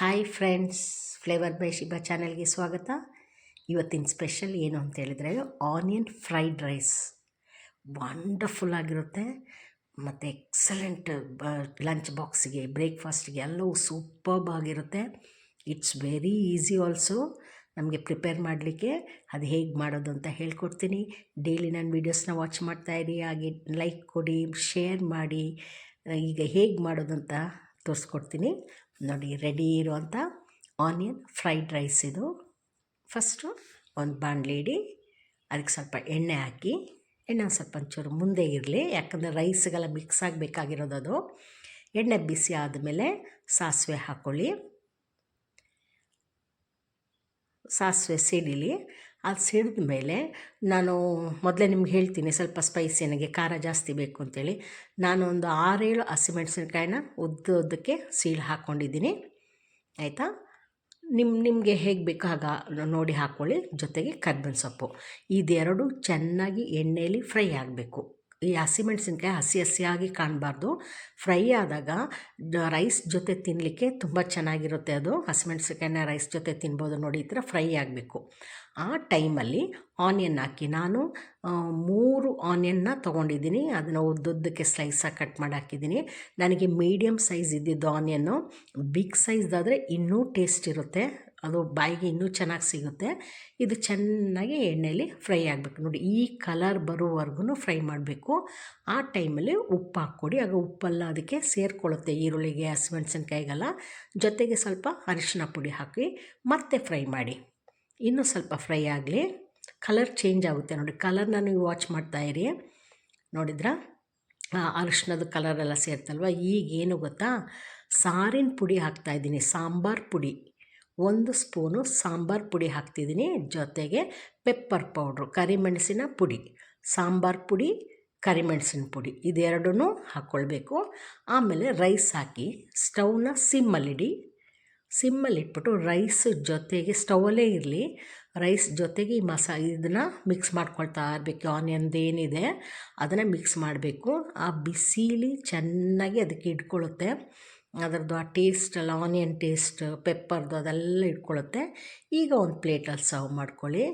Hi friends flavour by Shiba ಚಾನಲ್ಗೆ ಸ್ವಾಗತ. ಇವತ್ತಿನ ಸ್ಪೆಷಲ್ ಏನು ಅಂತ ಹೇಳಿದರೆ ಆನಿಯನ್ ಫ್ರೈಡ್ ರೈಸ್ ವಂಡರ್ಫುಲ್ ಆಗಿರುತ್ತೆ. ಮತ್ತು ಎಕ್ಸಲೆಂಟ್ ಲಂಚ್ ಬಾಕ್ಸಿಗೆ ಬ್ರೇಕ್ಫಾಸ್ಟ್ಗೆ ಎಲ್ಲವೂ ಸೂಪರ್ಬ್ ಆಗಿರುತ್ತೆ. ಇಟ್ಸ್ ವೆರಿ ಈಸಿ ಆಲ್ಸೋ ನಮಗೆ ಪ್ರಿಪೇರ್ ಮಾಡಲಿಕ್ಕೆ ಅದು ಹೇಗೆ ಮಾಡೋದು ಅಂತ ಹೇಳ್ಕೊಡ್ತೀನಿ. ಡೈಲಿ ನಾನು ವೀಡಿಯೋಸ್ನ ವಾಚ್ ಮಾಡ್ತಾಯಿರಿ ಹಾಗೆ ಲೈಕ್ ಕೊಡಿ ಶೇರ್ ಮಾಡಿ. ಈಗ ಹೇಗೆ ಮಾಡೋದು ಅಂತ ತೋರಿಸ್ಕೊಡ್ತೀನಿ. ನೋಡಿ ರೆಡಿ ಇರುವಂಥ ಆನಿಯನ್ ಫ್ರೈಡ್ ರೈಸ್ ಇದು. ಫಸ್ಟು ಒಂದು ಬಾಣಲಿ ಇಡಿ. ಅದಕ್ಕೆ ಸ್ವಲ್ಪ ಎಣ್ಣೆ ಹಾಕಿ. ಎಣ್ಣೆ ಸ್ವಲ್ಪ ಒಂಚೂರು ಮುಂದೆ ಇರಲಿ. ಯಾಕಂದರೆ ರೈಸ್ಗೆಲ್ಲ ಮಿಕ್ಸ್ ಆಗಬೇಕಾಗಿರೋದು ಅದು. ಎಣ್ಣೆ ಬಿಸಿ ಆದಮೇಲೆ ಸಾಸಿವೆ ಹಾಕ್ಕೊಳ್ಳಿ ಸಾಸಿವೆ ಸಿಡಿಲಿ ಅದು ಸಿಡಿದ ಮೇಲೆ ನಾನು ಮೊದಲೇ ನಿಮ್ಗೆ ಹೇಳ್ತೀನಿ ಸ್ವಲ್ಪ ಸ್ಪೈಸಿ ನನಗೆ ಖಾರ ಜಾಸ್ತಿ ಬೇಕು ಅಂತೇಳಿ. ನಾನು ಒಂದು ಆರೇಳು ಹಸಿಮೆಣಸಿನ್ಕಾಯಿನ ಉದ್ದ ಉದ್ದಕ್ಕೆ ಸೀಳು ಹಾಕ್ಕೊಂಡಿದ್ದೀನಿ ಆಯಿತಾ? ನಿಮ್ಮ ನಿಮಗೆ ಹೇಗೆ ಬೇಕು ಆಗ ನೋಡಿ ಹಾಕ್ಕೊಳ್ಳಿ ಜೊತೆಗೆ ಕರ್ಬೇವಿನ ಸೊಪ್ಪು. ಇದೆರಡು ಚೆನ್ನಾಗಿ ಎಣ್ಣೆಯಲ್ಲಿ ಫ್ರೈ ಆಗಬೇಕು. ಈ ಹಸಿಮೆಣ್ಸಿನ್ಕಾಯಿ ಹಸಿ ಹಸಿಯಾಗಿ ಕಾಣಬಾರ್ದು. ಫ್ರೈ ಆದಾಗ ರೈಸ್ ಜೊತೆ ತಿನ್ನಲಿಕ್ಕೆ ತುಂಬ ಚೆನ್ನಾಗಿರುತ್ತೆ ಅದು. ಹಸಿಮೆಣ್ಸಿನ್ಕಾಯಿನ ರೈಸ್ ಜೊತೆ ತಿನ್ಬೋದು ನೋಡಿ, ಈ ಥರ ಫ್ರೈ ಆಗಬೇಕು. ಆ ಟೈಮಲ್ಲಿ ಆನಿಯನ್ ಹಾಕಿ ನಾನು ಮೂರು ಆನಿಯನ್ನ ತೊಗೊಂಡಿದ್ದೀನಿ. ಅದನ್ನು ಉದ್ದುದ್ದಕ್ಕೆ ಸ್ಲೈಸಾಗಿ ಕಟ್ ಮಾಡಿ ಹಾಕಿದ್ದೀನಿ. ನನಗೆ ಮೀಡಿಯಮ್ ಸೈಜ್ ಇದ್ದಿದ್ದು ಆನಿಯನ್ನು ಬಿಗ್ ಸೈಜ್ದಾದರೆ ಇನ್ನೂ ಟೇಸ್ಟ್ ಇರುತ್ತೆ. ಅದು ಬಾಯಿಗೆ ಇನ್ನೂ ಚೆನ್ನಾಗಿ ಸಿಗುತ್ತೆ. ಇದು ಚೆನ್ನಾಗಿ ಎಣ್ಣೆಯಲ್ಲಿ ಫ್ರೈ ಆಗಬೇಕು. ನೋಡಿ, ಈ ಕಲರ್ ಬರೋವರೆಗೂ ಫ್ರೈ ಮಾಡಬೇಕು. ಆ ಟೈಮಲ್ಲಿ ಉಪ್ಪು ಹಾಕ್ಕೊಡಿ. ಆಗ ಉಪ್ಪೆಲ್ಲ ಅದಕ್ಕೆ ಸೇರಿಕೊಳ್ಳುತ್ತೆ. ಈರುಳ್ಳಿಗೆ ಹಸಿಮೆಣಸಿನ್ಕಾಯಿಗೆಲ್ಲ ಜೊತೆಗೆ ಸ್ವಲ್ಪ ಅರಿಶಿನ ಪುಡಿ ಹಾಕಿ ಮತ್ತೆ ಫ್ರೈ ಮಾಡಿ. ಇನ್ನೂ ಸ್ವಲ್ಪ ಫ್ರೈ ಆಗಲಿ. ಕಲರ್ ಚೇಂಜ್ ಆಗುತ್ತೆ. ನೋಡಿ, ಕಲರ್ನ ನೀವು ವಾಚ್ ಮಾಡ್ತಾಯಿರಿ ನೋಡಿದ್ರಾ? ಅರಿಶಿನದ ಕಲರೆಲ್ಲ ಸೇರ್ತಲ್ವ? ಈಗೇನು ಗೊತ್ತಾ? ಸಾರಿನ ಪುಡಿ ಹಾಕ್ತಾಯಿದ್ದೀನಿ ಸಾಂಬಾರು ಪುಡಿ. ಒಂದು ಸ್ಪೂನು ಸಾಂಬಾರು ಪುಡಿ ಹಾಕ್ತಿದ್ದೀನಿ, ಜೊತೆಗೆ ಪೆಪ್ಪರ್ ಪೌಡ್ರು ಕರಿಮೆಣಸಿನ ಪುಡಿ. ಸಾಂಬಾರು ಪುಡಿ ಕರಿಮೆಣಸಿನ ಪುಡಿ ಇದೆರಡೂ ಹಾಕ್ಕೊಳ್ಬೇಕು ಆಮೇಲೆ ರೈಸ್ ಹಾಕಿ ಸ್ಟವ್ನ ಸಿಮ್ಮಲ್ಲಿಡಿ. ಸಿಮ್ಮಲ್ಲಿ ಇಟ್ಬಿಟ್ಟು ರೈಸ್ ಜೊತೆಗೆ ಸ್ಟವಲ್ಲೇ ಇರಲಿ. ರೈಸ್ ಜೊತೆಗೆ ಈ ಮಸಾ, ಇದನ್ನು ಮಿಕ್ಸ್ ಮಾಡ್ಕೊಳ್ತಾ ಇರಬೇಕು. ಆನಿಯನ್ದು ಏನಿದೆ ಅದನ್ನು ಮಿಕ್ಸ್ ಮಾಡಬೇಕು. ಆ ಬಿಸಿಲಿ ಚೆನ್ನಾಗಿ ಅದಕ್ಕೆ ಇಟ್ಕೊಳ್ಳುತ್ತೆ. ಅದರದ್ದು ಆ ಟೇಸ್ಟೆಲ್ಲ ಆನಿಯನ್ ಟೇಸ್ಟ್ ಪೆಪ್ಪರ್ದು ಅದೆಲ್ಲ ಇಟ್ಕೊಳ್ಳುತ್ತೆ. ಈಗ ಒಂದು ಪ್ಲೇಟಲ್ಲಿ ಸರ್ವ್ ಮಾಡ್ಕೊಳ್ಳಿ.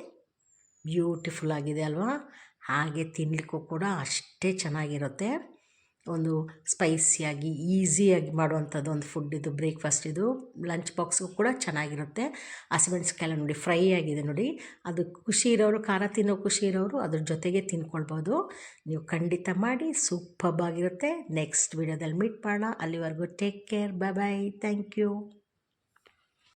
ಬ್ಯೂಟಿಫುಲ್ ಆಗಿದೆ ಅಲ್ವಾ? ಹಾಗೆ ತಿನ್ನಲಿಕ್ಕೂ ಕೂಡ ಅಷ್ಟೇ ಚೆನ್ನಾಗಿರುತ್ತೆ. ಒಂದು ಸ್ಪೈಸಿಯಾಗಿ, ಈಸಿಯಾಗಿ ಮಾಡುವಂಥದ್ದು ಒಂದು ಫುಡ್ ಇದು ಬ್ರೇಕ್ಫಾಸ್ಟ್ ಇದು. ಲಂಚ್ ಬಾಕ್ಸ್ಗೂ ಕೂಡ ಚೆನ್ನಾಗಿರುತ್ತೆ. ಹಸಿಮೆಣ್ಸಿಕಾಯೆಲ್ಲ ನೋಡಿ ಫ್ರೈ ಆಗಿದೆ ನೋಡಿ. ಅದು ಖುಷಿ ಇರೋರು, ಖಾರ ತಿನ್ನೋ ಖುಷಿ ಇರೋರು ಅದ್ರ ಜೊತೆಗೆ ತಿನ್ಕೊಳ್ಬೋದು. ನೀವು ಖಂಡಿತ ಮಾಡಿ ಸೂಪರ್ ಆಗಿರುತ್ತೆ. ನೆಕ್ಸ್ಟ್ ವೀಡಿಯೋದಲ್ಲಿ ಮೀಟ್ ಮಾಡೋಣ. ಅಲ್ಲಿವರೆಗೂ take care bye bye thank you